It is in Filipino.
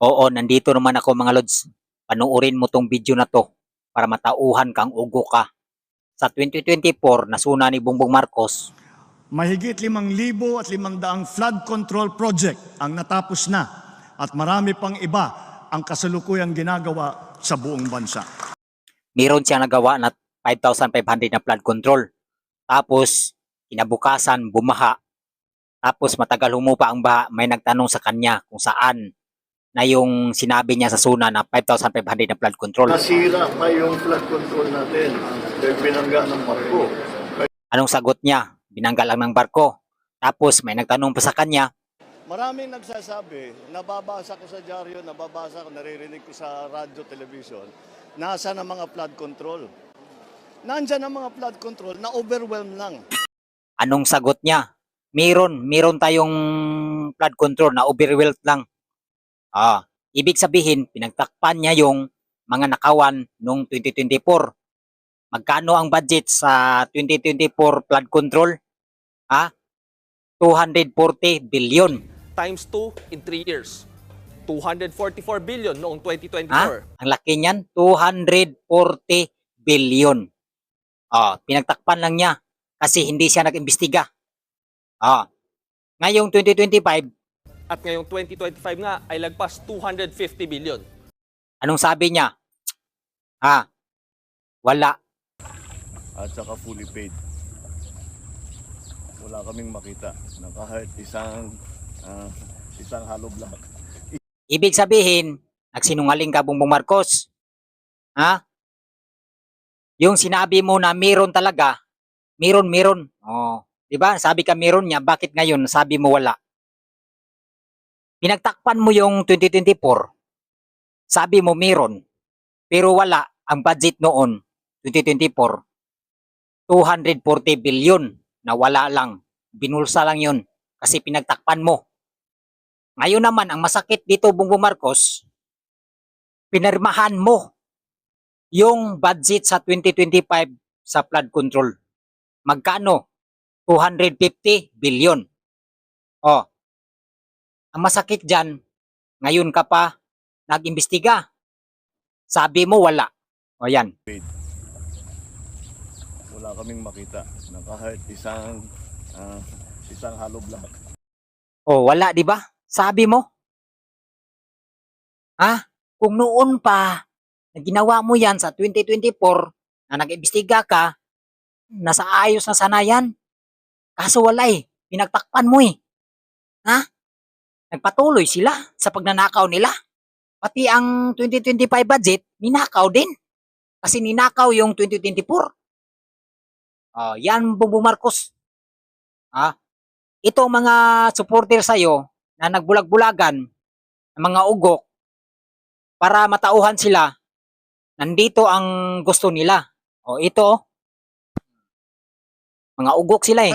Oo, nandito naman ako mga lods. Panuorin mo tong video na to para matauhan kang ugo ka. Sa 2024, nasuna ni Bongbong Marcos, Mahigit 5,000 at 500 flood control project ang natapos na at marami pang iba ang kasalukuyang ginagawa sa buong bansa. meron siya nagawa na 5,500 na flood control. Tapos, kinabukasan, bumaha. Tapos, matagal humupa ang baha, may nagtanong sa kanya kung saan na yung sinabi niya sa suna na 5,500 na flood control. Nasira pa yung flood control natin dahil binangga ng barko. Anong sagot niya? Binangga lang ng barko. Tapos, may nagtanong pa sa kanya, Maraming nagsasabi, nababasa ko sa dyaryo, nababasa ko, naririnig ko sa radyo, television, nasa na mga flood control. Nandyan ang mga flood control na overwhelm lang. Anong sagot niya? Meron, meron tayong flood control na overwhelmed lang. Ah, ibig sabihin, pinagtakpan niya yung mga nakawan noong 2024. Magkano ang budget sa 2024 flood control? Ha? 240 billion. times 2 in 3 years. 244 billion noong 2024. Ha? Ang laki niyan, 240 billion. Ah, pinagtakpan lang niya kasi hindi siya nag-imbestiga. Ah. Ngayong 2025, At ngayong 2025 nga ay lagpas 250 billion. Anong sabi niya? Ha? Wala. At saka fully paid. Wala kaming makita na kahit isang ah, isang hollow block. Ibig sabihin, nagsinungaling ka Bongbong Marcos. Ha? Yung sinabi mo na meron talaga, meron, meron. Oh, 'di ba? Sabi ka meron niya, bakit ngayon sabi mo wala? Pinagtakpan mo yung 2024. Sabi mo meron, pero wala ang budget noon 2024. 240 billion na wala lang. Binulsa lang 'yon kasi pinagtakpan mo. Ngayon naman, ang masakit dito, Bongbong Marcos, pinirmahan mo yung budget sa 2025 sa flood control. Magkano? 250 billion. Oh. Ang masakit dyan, ngayon ka pa nag-imbestiga. Sabi mo wala. O yan. Wala kaming makita na kahit isang ah, isang hollow block. O wala, di ba? Sabi mo. Ha? Kung noon pa, na ginawa mo yan sa 2024, na nag-imbestiga ka, nasa ayos na sana yan. Kaso wala eh. Pinagtakpan mo eh. Ha? Nagpatuloy sila sa pagnanakaw nila. Pati ang 2025 budget, ninakaw din. Kasi ninakaw yung 2024. Oh, yan, Bongbong Marcos. Ha? Ito ang mga supporter sa'yo na nagbulag-bulagan ng mga ugok para matauhan sila, nandito ang gusto nila. O ito, oh. mga ugok sila eh.